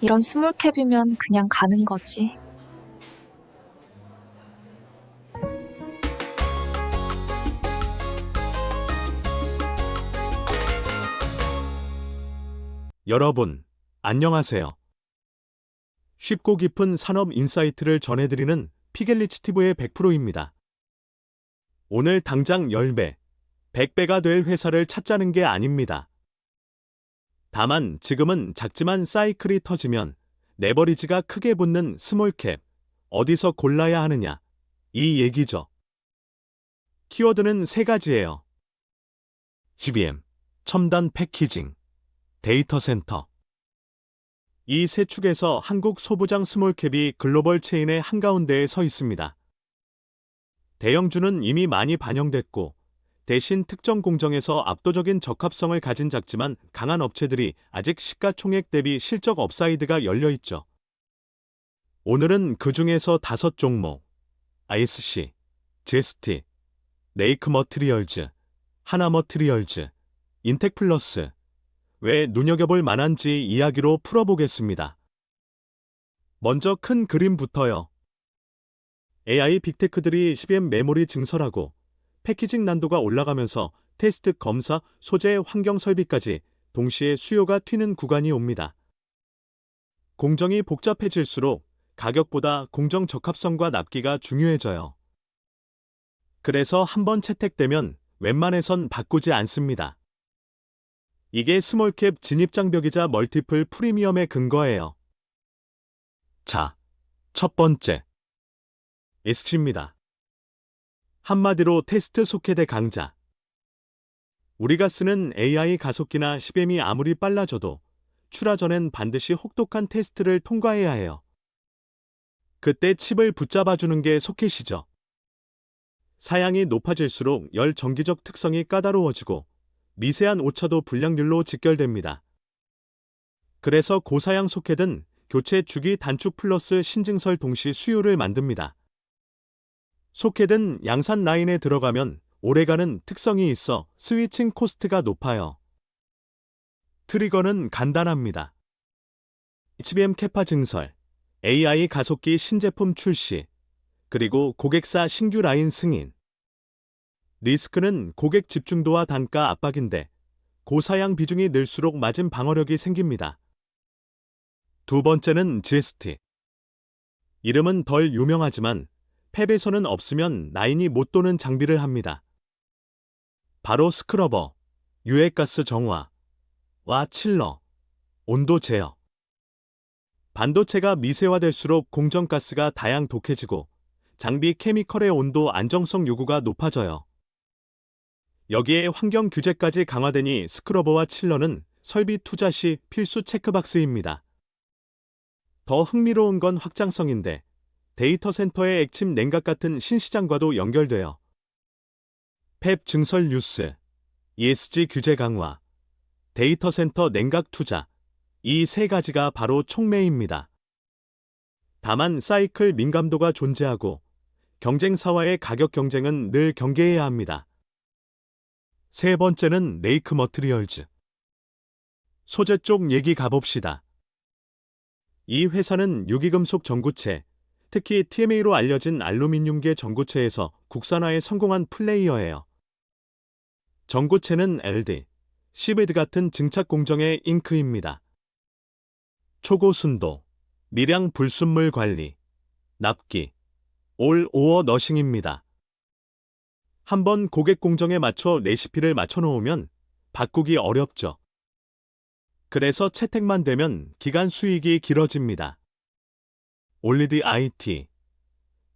이런 스몰캡이면 그냥 가는 거지. 여러분, 안녕하세요. 쉽고 깊은 산업 인사이트를 전해드리는 피겔리치 TV의 100%입니다. 오늘 당장 10배, 100배가 될 회사를 찾자는 게 아닙니다. 다만 지금은 작지만 사이클이 터지면 레버리지가 크게 붙는 스몰캡, 어디서 골라야 하느냐, 이 얘기죠. 키워드는 세 가지예요. GBM, 첨단 패키징, 데이터 센터. 이 세 축에서 한국 소부장 스몰캡이 글로벌 체인의 한가운데에 서 있습니다. 대형주는 이미 많이 반영됐고, 대신 특정 공정에서 압도적인 적합성을 가진 작지만 강한 업체들이 아직 시가총액 대비 실적 업사이드가 열려 있죠. 오늘은 그 중에서 다섯 종목, ISC, 제스티, 레이크 머트리얼즈, 하나 머트리얼즈, 인텍플러스, 왜 눈여겨볼 만한지 이야기로 풀어보겠습니다. 먼저 큰 그림부터요. AI 빅테크들이 CBM 메모리 증설하고 패키징 난도가 올라가면서 테스트 검사, 소재 환경 설비까지 동시에 수요가 튀는 구간이 옵니다. 공정이 복잡해질수록 가격보다 공정 적합성과 납기가 중요해져요. 그래서 한번 채택되면 웬만해선 바꾸지 않습니다. 이게 스몰캡 진입장벽이자 멀티플 프리미엄의 근거예요. 자, 첫 번째. SG입니다. 한마디로 테스트 소켓의 강자. 우리가 쓰는 AI 가속기나 CBM이 아무리 빨라져도 출하 전엔 반드시 혹독한 테스트를 통과해야 해요. 그때 칩을 붙잡아주는 게 소켓이죠. 사양이 높아질수록 열 정기적 특성이 까다로워지고 미세한 오차도 불량률로 직결됩니다. 그래서 고사양 소켓은 교체 주기 단축 플러스 신증설 동시 수요를 만듭니다. 소켓은 양산 라인에 들어가면 오래가는 특성이 있어 스위칭 코스트가 높아요. 트리거는 간단합니다. HBM 캐파 증설, AI 가속기 신제품 출시, 그리고 고객사 신규 라인 승인. 리스크는 고객 집중도와 단가 압박인데 고사양 비중이 늘수록 맞은 방어력이 생깁니다. 두 번째는 GST. 이름은 덜 유명하지만 팹에서는 없으면 라인이 못 도는 장비를 합니다. 바로 스크러버, 유해가스 정화, 와 칠러, 온도 제어. 반도체가 미세화될수록 공정가스가 다양 독해지고 장비 케미컬의 온도 안정성 요구가 높아져요. 여기에 환경 규제까지 강화되니 스크러버와 칠러는 설비 투자 시 필수 체크박스입니다. 더 흥미로운 건 확장성인데 데이터 센터의 액침 냉각 같은 신시장과도 연결돼요. 펩 증설 뉴스, ESG 규제 강화, 데이터 센터 냉각 투자, 이 세 가지가 바로 촉매입니다. 다만 사이클 민감도가 존재하고 경쟁사와의 가격 경쟁은 늘 경계해야 합니다. 세 번째는 레이크 머트리얼즈. 소재 쪽 얘기 가봅시다. 이 회사는 유기금속 전구체, 특히 TMA로 알려진 알루미늄계 전구체에서 국산화에 성공한 플레이어예요. 전구체는 LD, 시베드 같은 증착 공정의 잉크입니다. 초고 순도, 미량 불순물 관리, 납기, 올 오어 너싱입니다. 한번 고객 공정에 맞춰 레시피를 맞춰 놓으면 바꾸기 어렵죠. 그래서 채택만 되면 기간 수익이 길어집니다. 올리드 IT,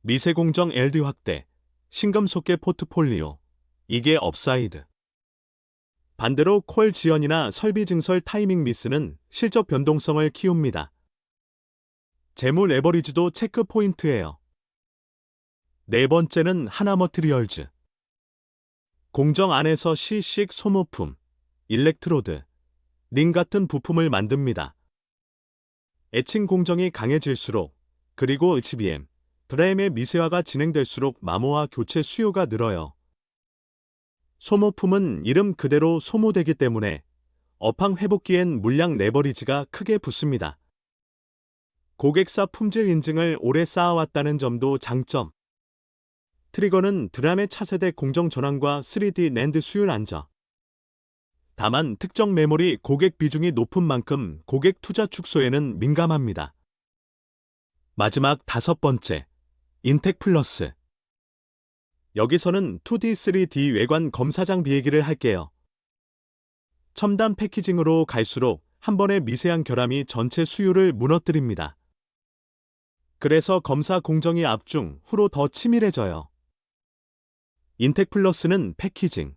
미세공정 LD 확대, 신금속계 포트폴리오, 이게 업사이드. 반대로 콜 지연이나 설비 증설 타이밍 미스는 실적 변동성을 키웁니다. 재무 레버리지도 체크 포인트예요. 네 번째는 하나 머트리얼즈. 공정 안에서 시식 소모품, 일렉트로드, 링 같은 부품을 만듭니다. 애칭 공정이 강해질수록 그리고 HBM, 드라임의 미세화가 진행될수록 마모와 교체 수요가 늘어요. 소모품은 이름 그대로 소모되기 때문에 업황 회복기엔 물량 레버리지가 크게 붙습니다. 고객사 품질 인증을 오래 쌓아왔다는 점도 장점. 트리거는 드람의 차세대 공정 전환과 3D 낸드 수율 안정. 다만 특정 메모리 고객 비중이 높은 만큼 고객 투자 축소에는 민감합니다. 마지막 다섯 번째, 인텍 플러스. 여기서는 2D, 3D 외관 검사 장 비 얘기를 할게요. 첨단 패키징으로 갈수록 한 번의 미세한 결함이 전체 수율을 무너뜨립니다. 그래서 검사 공정이 앞중 후로 더 치밀해져요. 인텍 플러스는 패키징,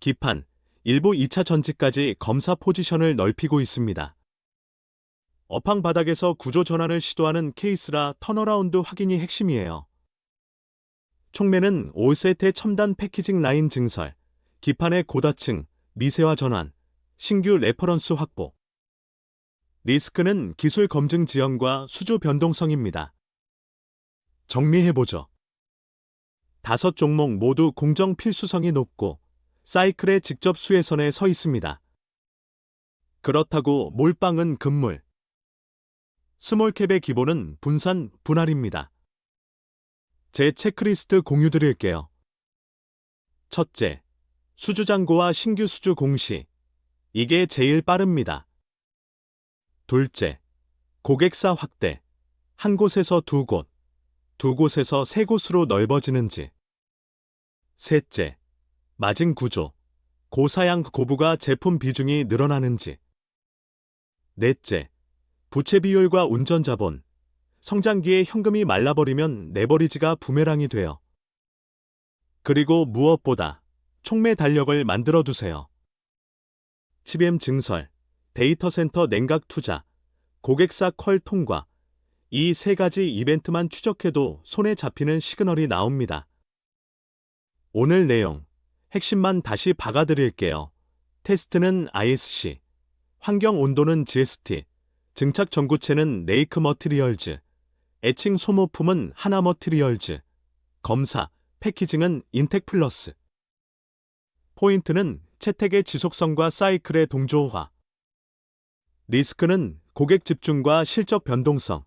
기판, 일부 2차 전지까지 검사 포지션을 넓히고 있습니다. 업황 바닥에서 구조 전환을 시도하는 케이스라 턴어라운드 확인이 핵심이에요. 총매는 5세트의 첨단 패키징 라인 증설, 기판의 고다층, 미세화 전환, 신규 레퍼런스 확보. 리스크는 기술 검증 지연과 수주 변동성입니다. 정리해보죠. 다섯 종목 모두 공정 필수성이 높고 사이클의 직접 수혜선에 서 있습니다. 그렇다고 몰빵은 금물. 스몰캡의 기본은 분산, 분할입니다. 제 체크리스트 공유 드릴게요. 첫째, 수주 잔고와 신규 수주 공시. 이게 제일 빠릅니다. 둘째, 고객사 확대. 한 곳에서 두 곳, 두 곳에서 세 곳으로 넓어지는지. 셋째, 마진 구조. 고사양 고부가 제품 비중이 늘어나는지. 넷째, 부채 비율과 운전 자본. 성장기에 현금이 말라버리면 내버리지가 부메랑이 돼요. 그리고 무엇보다 촉매 달력을 만들어 두세요. CBM 증설, 데이터 센터 냉각 투자, 고객사 컬 통과. 이 세 가지 이벤트만 추적해도 손에 잡히는 시그널이 나옵니다. 오늘 내용, 핵심만 다시 박아드릴게요. 테스트는 ISC, 환경 온도는 GST, 증착 전구체는 네이크 머티리얼즈, 애칭 소모품은 하나 머티리얼즈, 검사, 패키징은 인텍 플러스. 포인트는 채택의 지속성과 사이클의 동조화. 리스크는 고객 집중과 실적 변동성.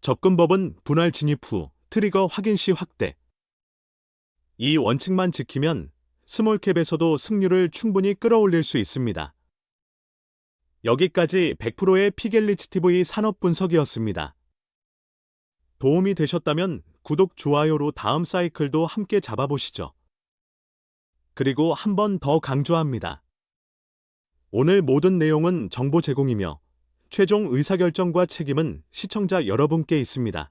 접근법은 분할 진입 후 트리거 확인 시 확대. 이 원칙만 지키면 스몰캡에서도 승률을 충분히 끌어올릴 수 있습니다. 여기까지 100%의 피겔리치 TV 산업 분석이었습니다. 도움이 되셨다면 구독, 좋아요로 다음 사이클도 함께 잡아보시죠. 그리고 한 번 더 강조합니다. 오늘 모든 내용은 정보 제공이며 최종 의사결정과 책임은 시청자 여러분께 있습니다.